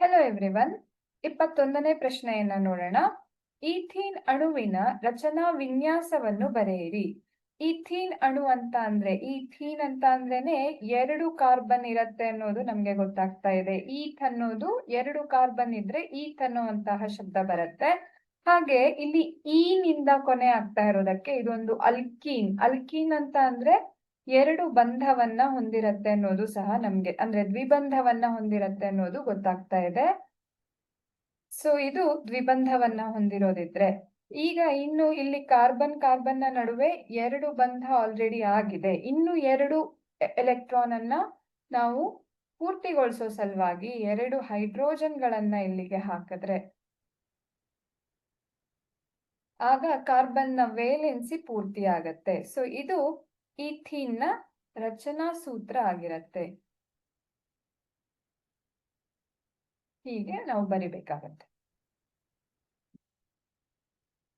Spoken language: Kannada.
ಹೆಲೋ ಎವ್ರಿವನ್ ಇಪ್ಪತ್ತೊಂದನೇ ಪ್ರಶ್ನೆಯನ್ನ ನೋಡೋಣ. ಈಥೀನ್ ಅಣುವಿನ ರಚನಾ ವಿನ್ಯಾಸವನ್ನು ಬರೆಯಿರಿ. ಈಥೀನ್ ಅಣು ಅಂತ ಅಂದ್ರೆ, ಈಥೀನ್ ಅಂತ ಅಂದ್ರೇನೆ ಎರಡು ಕಾರ್ಬನ್ ಇರತ್ತೆ ಅನ್ನೋದು ನಮ್ಗೆ ಗೊತ್ತಾಗ್ತಾ ಇದೆ. ಈಥ್ ಅನ್ನೋದು ಎರಡು ಕಾರ್ಬನ್ ಇದ್ರೆ ಈಥ್ ಅನ್ನುವಂತಹ ಶಬ್ದ ಬರುತ್ತೆ. ಹಾಗೆ ಇಲ್ಲಿ ಈ ನಿಂದ ಕೊನೆ ಆಗ್ತಾ ಇರೋದಕ್ಕೆ ಇದೊಂದು ಅಲ್ಕೀನ್. ಅಲ್ಕೀನ್ ಅಂತ ಅಂದ್ರೆ ಎರಡು ಬಂಧವನ್ನ ಹೊಂದಿರತ್ತೆ ಅನ್ನೋದು ಸಹ ನಮ್ಗೆ, ಅಂದ್ರೆ ದ್ವಿಬಂಧವನ್ನ ಹೊಂದಿರತ್ತೆ ಅನ್ನೋದು ಗೊತ್ತಾಗ್ತಾ ಇದೆ. ಸೊ ಇದು ದ್ವಿಬಂಧವನ್ನ ಹೊಂದಿರೋದಿದ್ರೆ, ಈಗ ಇನ್ನು ಇಲ್ಲಿ ಕಾರ್ಬನ್ ಕಾರ್ಬನ್ನ ನಡುವೆ ಎರಡು ಬಂಧ ಆಲ್ರೆಡಿ ಆಗಿದೆ. ಇನ್ನು ಎರಡು ಎಲೆಕ್ಟ್ರಾನ್ ಅನ್ನ ನಾವು ಪೂರ್ತಿಗೊಳಿಸೋ ಸಲುವಾಗಿ ಎರಡು ಹೈಡ್ರೋಜನ್ ಗಳನ್ನ ಇಲ್ಲಿಗೆ ಹಾಕಿದ್ರೆ, ಆಗ ಕಾರ್ಬನ್ನ ವೇಲೆನ್ಸಿ ಪೂರ್ತಿ ಆಗತ್ತೆ ಸೊ ಇದು ಈಥೀನ್ನ ರಚನಾ ಸೂತ್ರ ಆಗಿರತ್ತೆ. ಹೀಗೆ ನಾವು ಬರಿಬೇಕಾಗತ್ತೆ.